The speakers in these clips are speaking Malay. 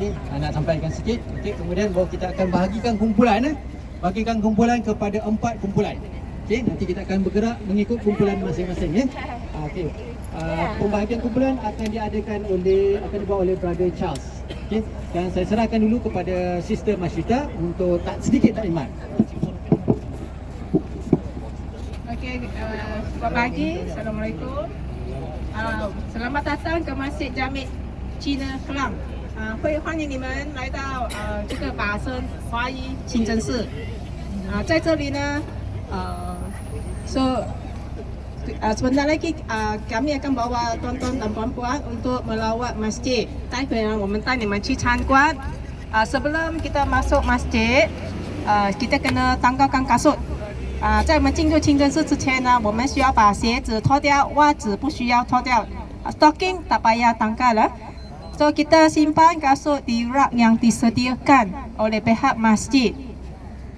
Okey, ah, nak sampaikan sikit. Okey, kemudian baru kita akan bahagikan kumpulan eh. Bahagikan kumpulan kepada empat kumpulan. Okey, nanti kita akan bergerak mengikut kumpulan masing-masing ya. Ah, Okey. Uh, pembahagian kumpulan akan diadakan oleh akan dibuat oleh Brother Charles. Okey, dan saya serahkan dulu kepada Sister Mashrita untuk tak sedikit taklimat. Okey, uh, selamat pagi. Assalamualaikum. Uh, selamat datang ke Masjid Jami Cina Kelang. Uh, 会欢迎你们来到呃这个法身华裔清真寺。啊、在这里呢，呃，so uh, sebentar lagi uh, kami akan bawa tuan-tuan dan puan-puan untuk melawat masjid. 待会呢，我们带你们去参观。啊、sebelum kita masuk masjid, uh, kita kena tanggalkan kasut. 啊，在我们进入清真寺之前呢，我们需要把鞋子脱掉，袜子不需要脱掉。啊 Stocking tak payah tangkal lah. So kita simpan kasut di rak yang disediakan oleh pihak masjid.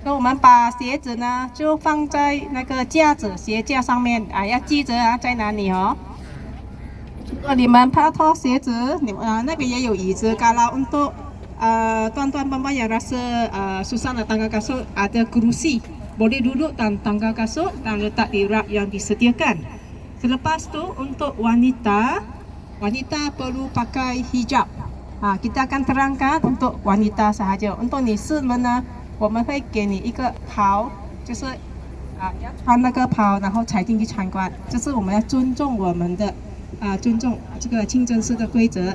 So 我们把鞋子呢就放在那个架子鞋架上面啊，要记着啊在哪里哦。如果你们怕脱鞋子，你们啊那边也有椅子。Kalau untuk uh, tuan-tuan puan yang rasa uh, susah nak tanggal kasut, ada kerusi. Boleh duduk dan tanggal kasut dan letak di rak yang disediakan. Selepas tu untuk wanita, wanita perlu pakai hijab. Ha, kita akan terangkan untuk wanita sahaja. Untuk 女士们呢，我们会给你一个袍，就是啊要穿那个袍，然后才进去参观。这是我们要尊重我们的啊尊重这个清真寺的规则。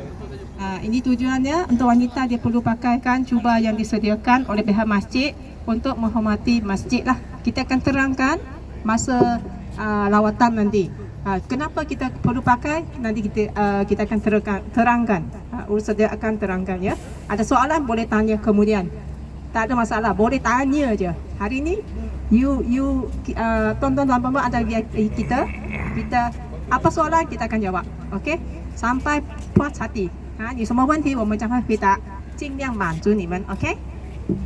Ah, ini tujuannya untuk wanita dia perlu pakaikan jubah yang disediakan oleh pihak masjid untuk menghormati masjid lah. Kita akan terangkan masa uh, lawatan nanti. Uh, kenapa kita perlu pakai? Nanti kita uh, kita akan terangkan. terangkan. Uh, urus dia akan terangkan ya. Ada soalan boleh tanya kemudian. Tak ada masalah, boleh tanya je. Hari ni you you uh, tuan-tuan dan puan-puan ada VIP kita. Kita apa soalan kita akan jawab. Okey? Sampai puas hati. 啊，有什么问题我们将会回答，尽量满足你们，OK？